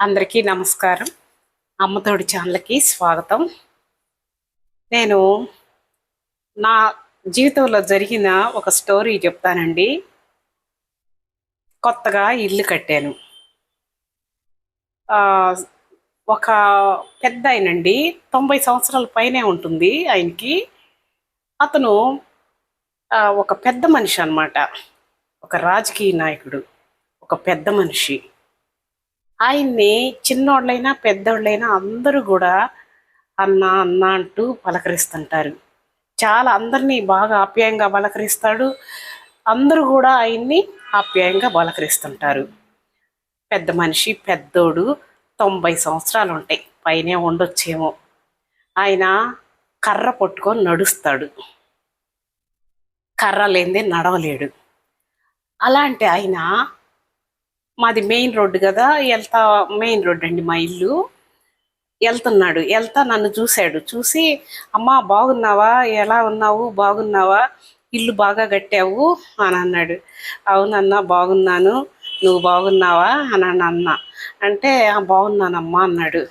అందరికీ నమస్కారం. అమ్మతోడి ఛానల్కి స్వాగతం. నేను నా జీవితంలో జరిగిన ఒక స్టోరీ చెప్తానండి. కొత్తగా ఇల్లు కట్టాను. ఒక పెద్ద ఆయనండి. తొంభై సంవత్సరాల పైనే ఉంటుంది ఆయనకి. అతను ఒక పెద్ద మనిషి అనమాట ఒక రాజకీయ నాయకుడు. ఒక పెద్ద మనిషి. ఆయన్ని చిన్నోళ్ళైనా పెద్దోళ్ళైనా అందరూ కూడా అన్న అన్న అంటూ పలకరిస్తుంటారు. చాలా అందరినీ బాగా ఆప్యాయంగా పలకరిస్తాడు. అందరూ కూడా ఆయన్ని ఆప్యాయంగా పలకరిస్తుంటారు. పెద్ద మనిషి పెద్దోడు తొంభై సంవత్సరాలు ఉంటాయి పైనే ఉండొచ్చేమో. ఆయన కర్ర పట్టుకొని నడుస్తాడు. కర్ర లేనిదే నడవలేడు. అలాంటి ఆయన మాది మెయిన్ రోడ్డు కదా వెళ్తా మెయిన్ రోడ్ అండి మా ఇల్లు. వెళ్తున్నాడు వెళ్తా నన్ను చూశాడు. చూసి అమ్మా బాగున్నావా? ఎలా ఉన్నావు? బాగున్నావా? ఇల్లు బాగా కట్టావు? అని అన్నాడు. అవునన్నా బాగున్నాను. నువ్వు బాగున్నావా? అని అన్న అంటే బాగున్నానమ్మా అన్నాడు.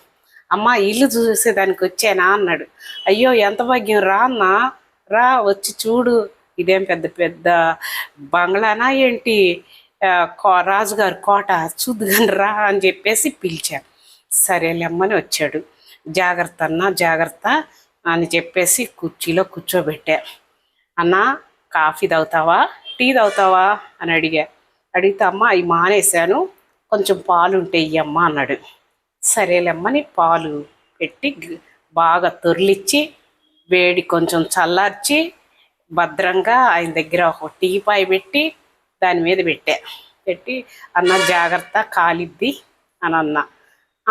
అమ్మా ఇల్లు చూసేదానికి వచ్చానా? అన్నాడు. అయ్యో ఎంత భాగ్యం. రా అన్నా. రా వచ్చి చూడు. ఇదేం పెద్ద పెద్ద బంగ్లానా ఏంటి? రాజుగారి కోట చూద్దుగాని రా అని చెప్పేసి పిలిచాను సరేలేమ్మని వచ్చాడు. జాగ్రత్త అన్న జాగ్రత్త అని చెప్పేసి కుర్చీలో కూర్చోబెట్టా అన్న కాఫీ తాగుతావా? టీ తాగుతావా? అని అడిగా అడిగితే అమ్మ అవి మానేశాను. కొంచెం పాలు ఉంటే అన్నాడు. సరేలేమ్మని పాలు పెట్టి బాగా తొర్లిచ్చి వేడి కొంచెం చల్లార్చి భద్రంగా ఆయన దగ్గర ఒక టీ పాయ పెట్టి దాని మీద పెట్టా. పెట్టి అన్న జాగ్రత్త కాలిద్ది అని అన్నా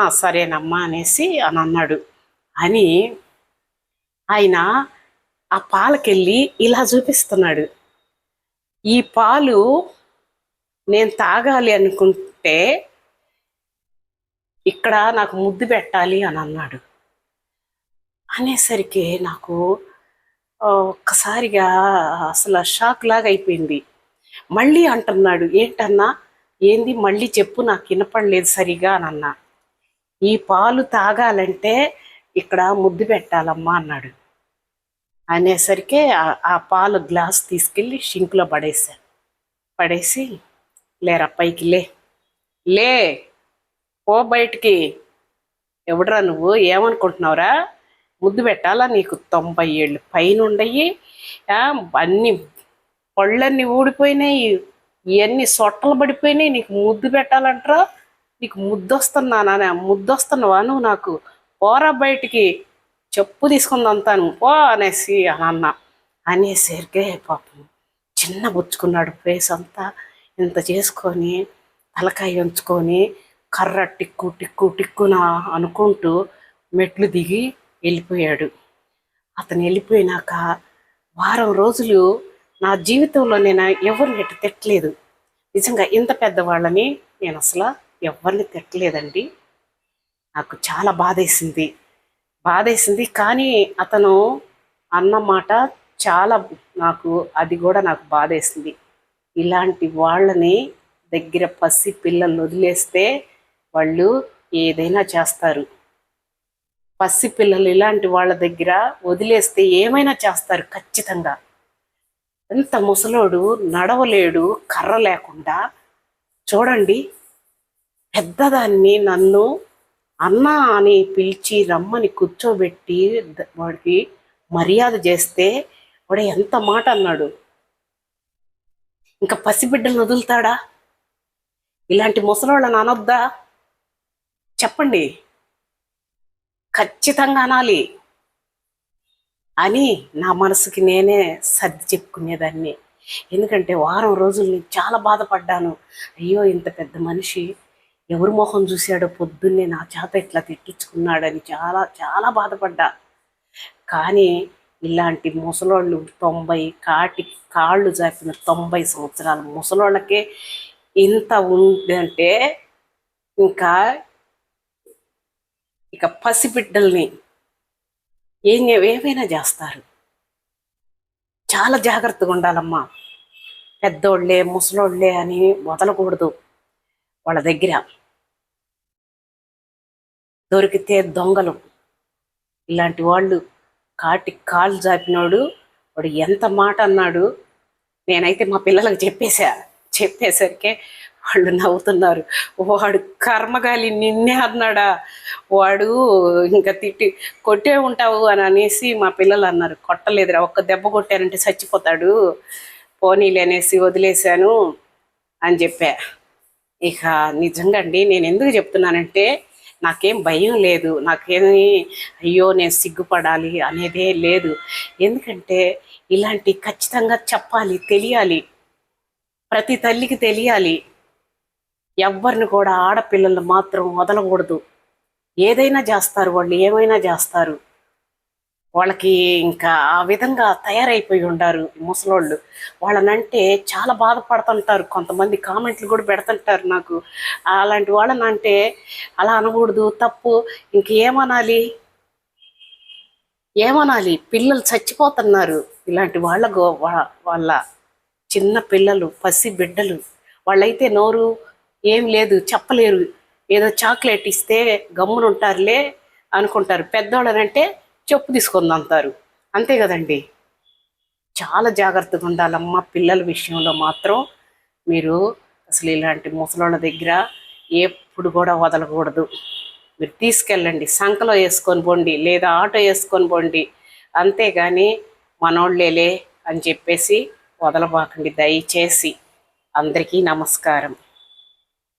సరేనమ్మా అనేసి అని అన్నాడు. అని ఆయన ఆ పాలకెళ్ళి ఇలా చూపిస్తున్నాడు. ఈ పాలు నేను తాగాలి అనుకుంటే ఇక్కడ నాకు ముద్దు పెట్టాలి అని అన్నాడు. అనేసరికి నాకు ఒక్కసారిగా అసలు షాక్ లాగా అయిపోయింది మళ్ళీ అంటున్నాడు ఏంటన్నా? ఏంది? మళ్ళీ చెప్పు నాకు వినపడలేదు సరిగా అని అన్నా. ఈ పాలు తాగాలంటే ఇక్కడ ముద్దు పెట్టాలమ్మా అన్నాడు. అనేసరికి ఆ- పాలు గ్లాస్ తీసుకెళ్ళి షింక్లో పడేసా పడేసి లేరా పైకి లే. లే పో బయటికి. ఎవడరా నువ్వు? ఏమనుకుంటున్నావురా? ముద్దు పెట్టాలా నీకు? తొంభై ఏళ్ళు పైన ఉండయి అన్ని పళ్ళన్నీ ఊడిపోయినాయి ఇవన్నీ సొట్టలు పడిపోయినాయి నీకు ముద్దు పెట్టాలంటారా నీకు ముద్దొస్తున్నానా ముద్దొస్తున్నావా నువ్వు నాకు? పోరా బయటికి చెప్పు తీసుకుందంతాను పో అనేసి అని అన్నా. అనేసరికే పాపం చిన్న బుచ్చుకున్నాడు ఫేస్ అంతా. ఇంత చేసుకొని తలకాయ ఉంచుకొని కర్ర టిక్కు టిక్కు టిక్కున అనుకుంటూ మెట్లు దిగి వెళ్ళిపోయాడు. అతను వెళ్ళిపోయినాక వారం రోజులు నా జీవితంలో నేను ఎవరిని తిట్టలేదు. నిజంగా ఇంత పెద్దవాళ్ళని నేను అసలు ఎవరిని తిట్టలేదండి. నాకు చాలా బాధేసింది. బాధేసింది కానీ అతను అన్నమాట చాలా నాకు అది కూడా నాకు బాధేసింది. ఇలాంటి వాళ్ళని దగ్గర పసి పిల్లల్ని వదిలేస్తే వాళ్ళు ఏదైనా చేస్తారు. పసి పిల్లలు ఇలాంటి వాళ్ళ దగ్గర వదిలేస్తే ఏమైనా చేస్తారు ఖచ్చితంగా. ఎంత ముసలోడు నడవలేడు కర్ర లేకుండా. చూడండి పెద్దదాన్ని నన్ను అన్న అని పిలిచి రమ్మని కూర్చోబెట్టి వాడికి మర్యాద చేస్తే వాడు ఎంత మాట అన్నాడు. ఇంకా పసిబిడ్డలు వదులుతాడా? ఇలాంటి ముసలోళ్ళని అనొద్దా? చెప్పండి. ఖచ్చితంగా అనాలి. అని నా మనసుకి నేనే సర్ది చెప్పుకునేదాన్ని. ఎందుకంటే వారం రోజులు నేను చాలా బాధపడ్డాను. అయ్యో ఇంత పెద్ద మనిషి ఎవరి మొహం చూశాడో పొద్దున్నే నా చేత ఇట్లా తిట్టించుకున్నాడని చాలా చాలా బాధపడ్డా. కానీ ఇలాంటి ముసలోళ్ళు తొంభై కాటి కాళ్ళు జాపిన తొంభై సంవత్సరాల ముసలోళ్ళకే ఇంత ఉందంటే ఇంకా ఇక పసిబిడ్డల్ని ఏం ఏమైనా చేస్తారు. చాలా జాగ్రత్తగా ఉండాలమ్మా. పెద్దోళ్ళే ముసలోళ్ళే అని వదలకూడదు వాళ్ళ దగ్గర. దొరికితే దొంగలు. ఇలాంటి వాళ్ళు కాటి కాలు జాపినోడు వాడు ఎంత మాట అన్నాడు నేనైతే మా పిల్లలకు చెప్పేశా చెప్పేసరికి వాళ్ళు నవ్వుతున్నారు. వాడు కర్మగాలి నిన్నే అన్నాడా? వాడు ఇంకా తిట్టి కొట్టే ఉంటావు అని అనేసి మా పిల్లలు అన్నారు. కొట్టలేదురా ఒక్క దెబ్బ కొట్టానంటే చచ్చిపోతాడు. పోనీలే అనేసి వదిలేశాను అని చెప్పా. ఇక నిజంగా అండి నేను ఎందుకు చెప్తున్నానంటే నాకేం భయం లేదు. నాకేమి అయ్యో నేను సిగ్గుపడాలి అనేదే లేదు. ఎందుకంటే ఇలాంటి ఖచ్చితంగా చెప్పాలి తెలియాలి. ప్రతి తల్లికి తెలియాలి. ఎవ్వరిని కూడా ఆడపిల్లలు మాత్రం వదలకూడదు. ఏదైనా చేస్తారు వాళ్ళు ఏమైనా చేస్తారు. వాళ్ళకి ఇంకా ఆ విధంగా తయారైపోయి ఉండారు ముసలోళ్ళు. వాళ్ళనంటే చాలా బాధపడుతుంటారు. కొంతమంది కామెంట్లు కూడా పెడుతుంటారు నాకు. అలాంటి వాళ్ళని అంటే అలా అనకూడదు తప్పు. ఇంకేమనాలి ఏమనాలి? పిల్లలు చచ్చిపోతున్నారు. ఇలాంటి వాళ్ళకు వాళ్ళ చిన్న పిల్లలు పసి బిడ్డలు. వాళ్ళైతే నోరు ఏం లేదు చెప్పలేరు. ఏదో చాక్లెట్ ఇస్తే గమ్మునుంటారులే అనుకుంటారు. పెద్దోళ్ళనంటే చెప్పు తీసుకుంది అంటారు. అంతే కదండి. చాలా జాగ్రత్తగా ఉండాలమ్మా పిల్లల విషయంలో మాత్రం మీరు అసలు ఇలాంటి ముసలోళ్ళ దగ్గర ఎప్పుడు కూడా వదలకూడదు. మీరు తీసుకెళ్ళండి సంకలో వేసుకొని పోండి లేదా ఆటో వేసుకొని పోండి. అంతేగాని మనోళ్ళేలే అని చెప్పేసి వదలబాకండి. దయచేసి అందరికీ నమస్కారం.